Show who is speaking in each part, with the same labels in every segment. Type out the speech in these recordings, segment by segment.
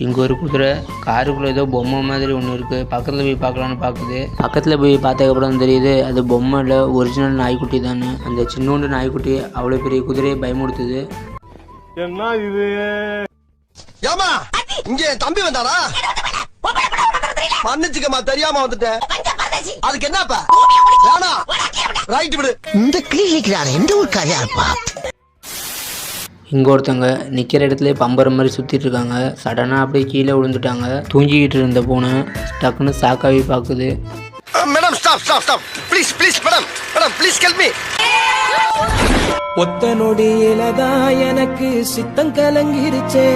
Speaker 1: இங்கே ஒரு குதிரை காருக்குள்ளே ஏதோ பொம்மை மாதிரி ஒன்று இருக்குது பக்கத்தில் போய் பார்க்கலான்னு பார்க்குது. பக்கத்தில் போய் பார்த்ததுக்கப்புறம் தெரியுது அது பொம்மை இல்லை ஒரிஜினல் நாய்க்குட்டி தானே. அந்த சின்னோண்டு நாய்க்குட்டி அவ்வளோ பெரிய குதிரையை பயமுடுத்துது
Speaker 2: ஏமா இங்க என் தம்பி வந்தானா மன்னிச்சுக்கமா தெரியாம வந்துட்டேன். அதுக்கு என்னப்பா? வேணா ரைட் விடு.
Speaker 3: இந்த கிளினிக்கிறான் எந்த ஒரு காரியா இருப்பா?
Speaker 1: இங்கே ஒருத்தவங்க நிற்கிற இடத்துல பம்பர மாதிரி சுற்றிட்டு இருக்காங்க. சடனாக அப்படியே கீழே விழுந்துட்டாங்க. தூங்கிக்கிட்டு இருந்த பூனை டக்குன்னு சாக்காவி பார்க்குது.
Speaker 2: Madam stop stop stop please please madam madam please help me
Speaker 4: ஒத்த நொடியில தான் எனக்கு சித்தம் கலங்கிருச்சே.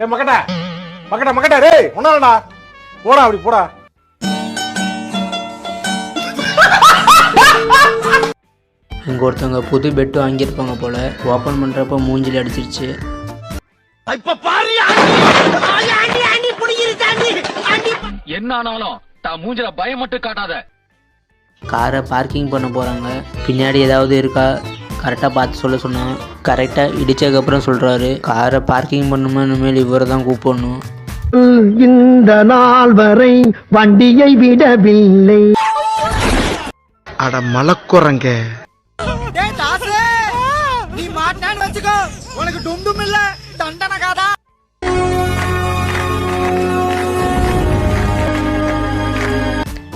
Speaker 5: ஏ மக்கட்டா மக்கட்டா மக்கட்டா டேய் ஒன்னாலடா போடா அப்படி போடா.
Speaker 1: இங்கே ஒருத்தவங்க புது பெட்டு வாங்கியிருப்பாங்க போல். ஓப்பன் பண்ணுறப்ப மூஞ்சில் அடிச்சிருச்சு.
Speaker 6: என்ன ஆனாலும் தான் மூஞ்சில பயம் மட்டும் காட்டாத.
Speaker 1: காரை பார்க்கிங் பண்ண போகிறாங்க பின்னாடி ஏதாவது இருக்கா? கரெக்டாக பார்த்து சொல்ல சொன்னான் கரெக்டாக இடிச்சதுக்கப்புறம் சொல்கிறாரு காரை பார்க்கிங் பண்ணுமா இனிமேல் இவரை தான் கூப்பிடணும்.
Speaker 3: இந்த நாள் வரை வண்டியை விடவில்லை.
Speaker 7: அட மலக்குறங்க
Speaker 4: மாட்டான்னு வச்சுக்கோ. உனக்கு டும் டும் இல்ல தண்டனை காதா.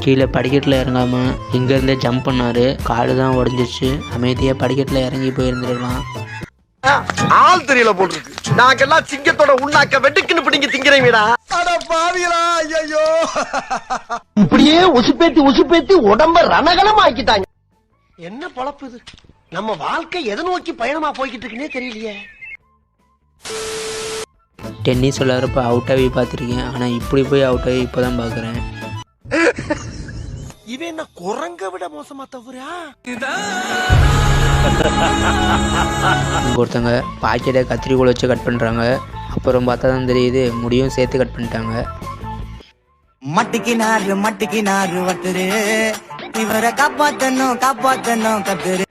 Speaker 1: கீழே படிக்கட்டில் இறங்காமல் இங்கேருந்தே ஜம்ப் பண்ணார். காடு தான் உடஞ்சிச்சு. அமைதியாக படிக்கட்டில் இறங்கி போயிருந்துருக்கலாம்
Speaker 2: ஆள் தெரியல போட்டுருக்கு. நாங்கெல்லாம் சிங்கத்தோட உண்ணாக்க வெட்டுக்குன்னு பிடிங்க திங்கிறீங்கடா அட பாவிகளா ஐயோ
Speaker 3: இப்படியே உசுப்பேத்தி உசுப்பேத்தி உடம்ப ரணகலம் ஆக்கிட்டாங்க
Speaker 2: என்ன பொழப்பு இது? நம்ம வாழ்க்கை எதை நோக்கி பயணமா போய்கிட்டு இருக்குன்னே தெரியலையே.
Speaker 1: டென்னிஸ் விளாட்றப்ப அவுட் ஆகி பார்த்துருக்கேன். ஆனால் இப்படி போய் அவுட் ஆகி இப்போ தான் பார்க்குறேன்.
Speaker 2: இவன் என்ன குரங்க விட மோசமா தவறா?
Speaker 1: ஒருத்தங்க பாக்கெட்டை கத்திரிக்கோல் வச்சு கட் பண்ணுறாங்க அப்புறம் பார்த்தா தான் தெரியுது முடியும் சேர்த்து கட் பண்ணிட்டாங்க.
Speaker 4: மட்டிக்கினாரு மட்டிக்கினாரு வட்டுரு. இவரை காப்பாத்தணும் காப்பாத்தணும் கத்துரு.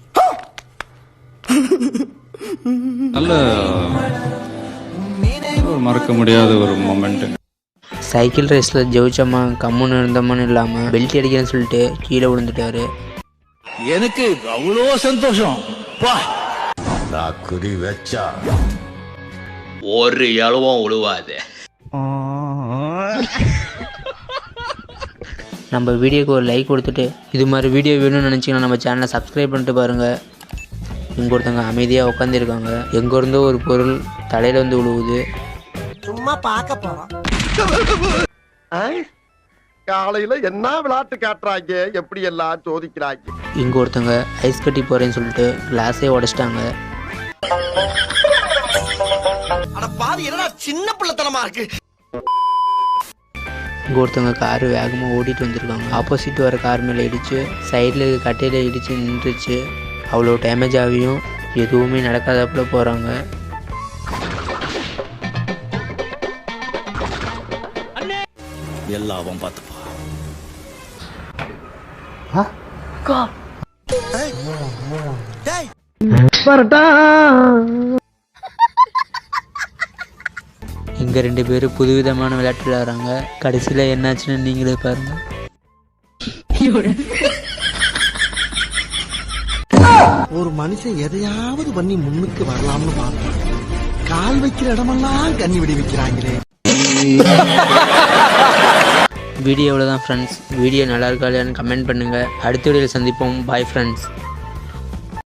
Speaker 8: நல்ல ஒரு மறக்க முடியாத ஒரு மொமெண்ட்
Speaker 1: சைக்கிள் ரேஸில் ஜெயிச்சோமா கம்முன்னு இருந்தோமான்னு இல்லாமல் பெல்ட் அடிக்கிறேன்னு சொல்லிட்டு கீழே விழுந்துட்டாரு.
Speaker 6: எனக்கு அவ்வளோ சந்தோஷம்.
Speaker 9: ஒரு இளவும் உழுவாது.
Speaker 1: நம்ம வீடியோக்கு ஒரு லைக் கொடுத்துட்டு இது மாதிரி வீடியோ வேணும்னு நினச்சிங்கன்னா நம்ம சேனலை சப்ஸ்கிரைப் பண்ணிட்டு பாருங்கள் இங்கே ஒருத்தவங்க அமைதியாக உட்காந்துருக்காங்க எங்கே இருந்தோ ஒரு பொருள் தலையில் வந்து விழுவுது
Speaker 2: சும்மா பார்க்க போறோம். காலையில என்ன விளையாட்டு காட்டுறாங்க? எப்படி எல்லாம் சோதிக்கிறாங்க?
Speaker 1: இங்கே ஒருத்தவங்க ஐஸ் கட்டி போகிறேன்னு சொல்லிட்டு கிளாஸே உடச்சிட்டாங்க.
Speaker 2: சின்ன பிள்ளைத்தனமா இருக்கு?
Speaker 1: இங்கே ஒருத்தவங்க கார் வேகமாக ஓட்டிகிட்டு வந்திருக்காங்க. ஆப்போசிட் வர கார் மேலே இடிச்சு சைடில் கட்டையில் இடித்து நின்றுச்சு. அவ்வளோ டேமேஜ் ஆகியும். எதுவுமே நடக்காதப்பல போகிறாங்க
Speaker 6: எல்லாவும் பார்த்துப்பா. இங்கே ரெண்டு பேரும் புதுவிதமான விளையாட்டு விளையாடுறாங்க கடைசியில் என்னாச்சுன்னு நீங்களே பாருங்கள்
Speaker 3: ஒரு மனுஷன் எதையாவது பண்ணி முன்னுக்கு வரலாம்னு பார்த்தான் கால் வைக்கிற இடமெல்லாம் கண்ணி விடி வைக்கிறாங்களே.
Speaker 1: வீடியோ தான் ஃப்ரெண்ட்ஸ் வீடியோ நல்லா இருக்கா இல்லையான்னு கமெண்ட் பண்ணுங்கள் அடுத்த வீடியோவில் சந்திப்போம். Bye friends